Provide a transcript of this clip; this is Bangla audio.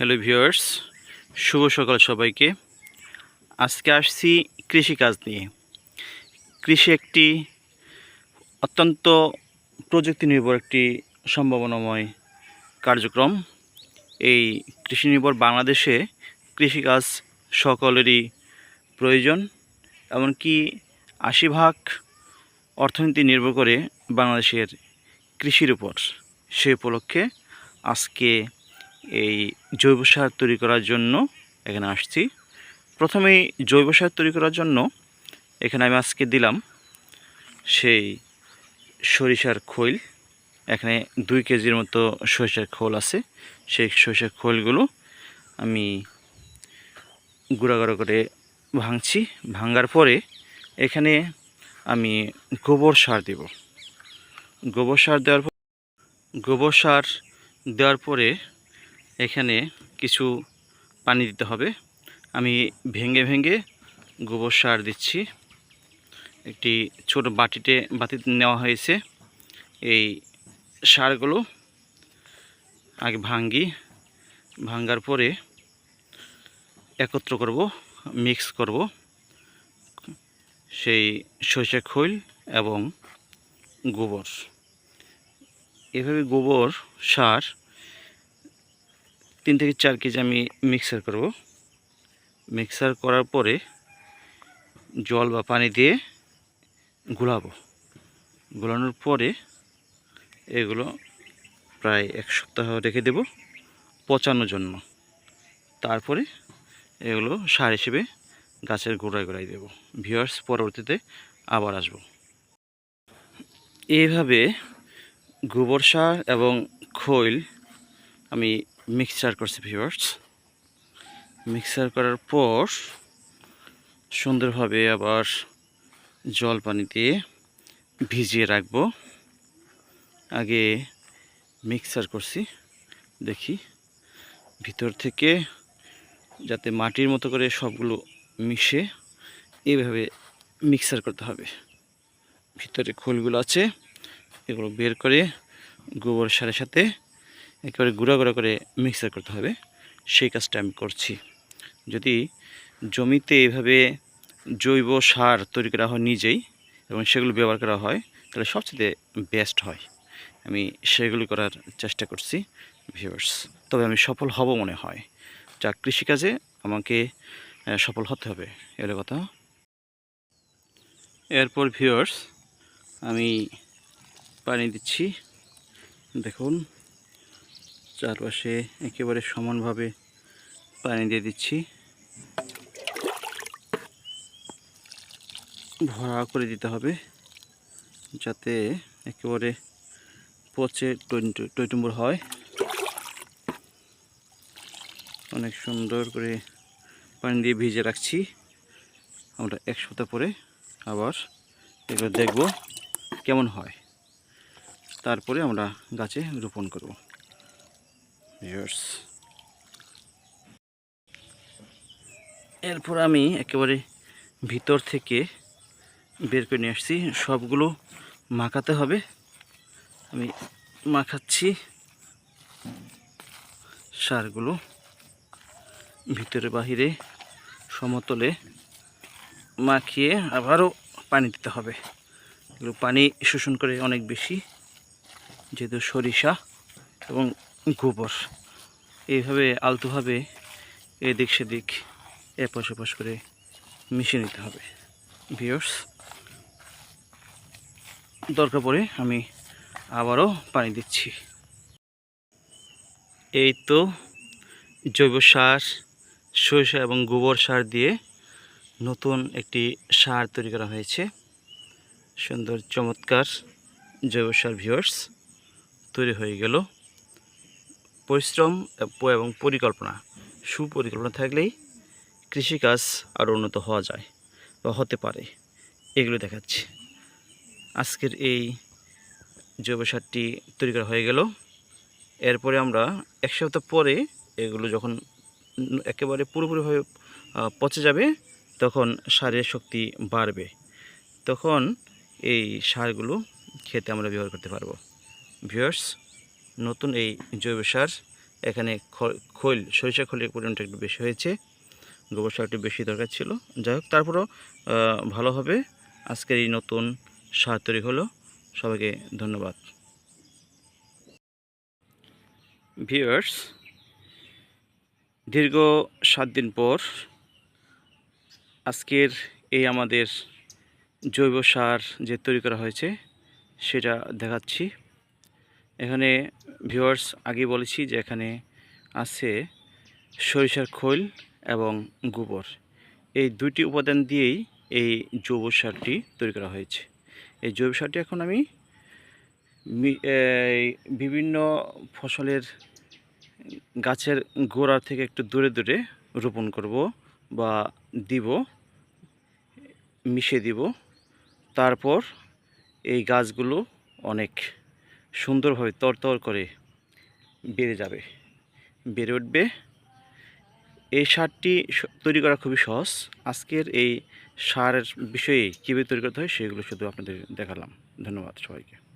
হ্যালো ভিউয়ার্স শুভ সকাল সবাইকে। আজকে আসছি কৃষিকাজ নিয়ে। কৃষি একটি অত্যন্ত প্রযুক্তি নির্ভর একটি সম্ভাবনাময় কার্যক্রম। এই কৃষি নির্ভর বাংলাদেশে কৃষিকাজ সকলেরই প্রয়োজন, এমনকি আশি ভাগ অর্থনীতি নির্ভর করে বাংলাদেশের কৃষির উপর। সে উপলক্ষে আজকে এই জৈব সার তৈরি করার জন্য এখানে আসছি। প্রথমেই জৈব সার তৈরি করার জন্য এখানে আমি আজকে দিলাম সেই সরিষার খৈল। এখানে দুই কেজির মতো সরিষার খোল আছে। সেই সরিষার খোলগুলো আমি গুঁড়া গুঁড়ো করে ভাঙছি। ভাঙার পরে এখানে আমি গোবর সার দেব। গোবর সার দেওয়ার পর গোবর সার দেওয়ার পরে এখানে কিছু পানি দিতে হবে। আমি ভেঙে ভেঙে গোবর সার দিচ্ছি। একটি ছোট বাটিতে বাটিতে নেওয়া হয়েছে। এই সারগুলো আগে ভাঙ্গি। ভাঙ্গার পরে একত্র করব, মিক্স করব। সেই সরিষা খৈল এবং গোবর। এভাবে গোবর, সার তিন থেকে চার কেজি আমি মিক্সার করব। মিক্সার করার পরে জল বা পানি দিয়ে গুলাবো গোলানোর পরে এগুলো প্রায় এক সপ্তাহ রেখে দেব পচানোর জন্য। তারপরে এগুলো সার হিসেবে গাছের গোড়ায় গোড়ায় দেব। ভিওয়ার্স পরবর্তীতে আবার আসব। এইভাবে গোবর সার এবং খৈল আমি মিক্সচার করছি ভিউয়ার্স মিক্সার করার পর সুন্দরভাবে আবার জল পানি দিয়ে ভিজিয়ে রাখব। আগে মিক্সার করছি, দেখি। ভিতর থেকে যাতে মাটির মতো করে সবগুলো মিশে এইভাবে মিক্সার করতে হবে। ভিতরে খোলগুলো আছে, এগুলো বের করে গোবর সারের সাথে একেবারে গুঁড়া গুঁড়া করে মিক্সার করতে হবে। সেই কাজটা আমি করছি। যদি জমিতে এভাবে জৈব সার তৈরি করা হয় নিজেই এবং সেগুলো ব্যবহার করা হয়, তাহলে সবচেয়ে বেস্ট হয়। আমি সেগুলি করার চেষ্টা করছি ভিউয়ার্স তবে আমি সফল হব মনে হয়। যা কৃষিকাজে আমাকে সফল হতে হবে এর কথা। এরপর ভিউয়ার্স আমি পানি দিচ্ছি। দেখুন। চারপাশে একেবারে সমানভাবে পানি দিয়ে দিচ্ছি। ভরা করে দিতে হবে যাতে একেবারে পচে টইটু- টইটুম্বুর হয়। অনেক সুন্দর করে পানি দিয়ে ভিজে রাখছি। আমরা এক সপ্তাহ পরে আবার এগুলো দেখব কেমন হয়। তারপরে আমরা গাছে রোপণ করব। ভিউয়ার্স এরপর আমি একেবারে ভিতর থেকে বের করে নিয়ে আসছি। সবগুলো মাখাতে হবে। আমি মাখাচ্ছি সারগুলো ভিতরে বাহিরে সমতলে মাখিয়ে আবারও পানি দিতে হবে। এগুলো পানি শোষণ করে অনেক বেশি, যেহেতু সরিষা এবং গোবর। এইভাবে আলতোভাবে এদিক সেদিক এপাশ ওপাশ করে মিশিয়ে নিতে হবে। ভিওর্স দরকার পড়ে আমি আবারও পানি দিচ্ছি। এই তো জৈব সার, সরিষা এবং গোবর সার দিয়ে নতুন একটি সার তৈরি করা হয়েছে। সুন্দর চমৎকার জৈব সার ভিওর্স তৈরি হয়ে গেল। পরিশ্রম এবং পরিকল্পনা, সুপরিকল্পনা থাকলেই কৃষিকাজ আরও উন্নত হওয়া যায় বা হতে পারে। এগুলো দেখাচ্ছি। আজকের এই জৈব সারটি তৈরি করা হয়ে গেল। এরপরে আমরা এক সপ্তাহ পরে এগুলো যখন একেবারে পুরোপুরিভাবে পচে যাবে, তখন সারের শক্তি বাড়বে। তখন এই সারগুলো খেতে আমরা ব্যবহার করতে পারব। ভিউয়ার্স নতুন এই জৈব সার, এখানে খৈল, সরিষা খৈলের পরিমাণটা একটু বেশি হয়েছে। গোবর সার একটু বেশি দরকার ছিল। যাই হোক, তারপরও ভালোভাবে আজকের এই নতুন সার তৈরি হলো। সবাইকে ধন্যবাদ। ভিউয়ার্স, দীর্ঘ সাত দিন পর আজকের এই আমাদের জৈব সার যে তৈরি করা হয়েছে, সেটা দেখাচ্ছি। এখানে ভিউয়ার্স আগে বলেছি যে এখানে আছে সরিষার খৈল এবং গোবর। এই দুইটি উপাদান দিয়েই এই জৈব সারটি তৈরি করা হয়েছে। এই জৈব সারটি এখন আমি বিভিন্ন ফসলের গাছের গোড়া থেকে একটু দূরে দূরে রোপণ করব বা দিব, মিশিয়ে দিব। তারপর এই গাছগুলো অনেক সুন্দরভাবে তরতর করে বেড়ে যাবে। বেড়ে উঠবে। এই সারটি তৈরি করা খুবই সহজ। আজকের এই সারের বিষয়ে কীভাবে তৈরি করতে হয় সেগুলো শুধু আপনাদের দেখালাম। ধন্যবাদ সবাইকে।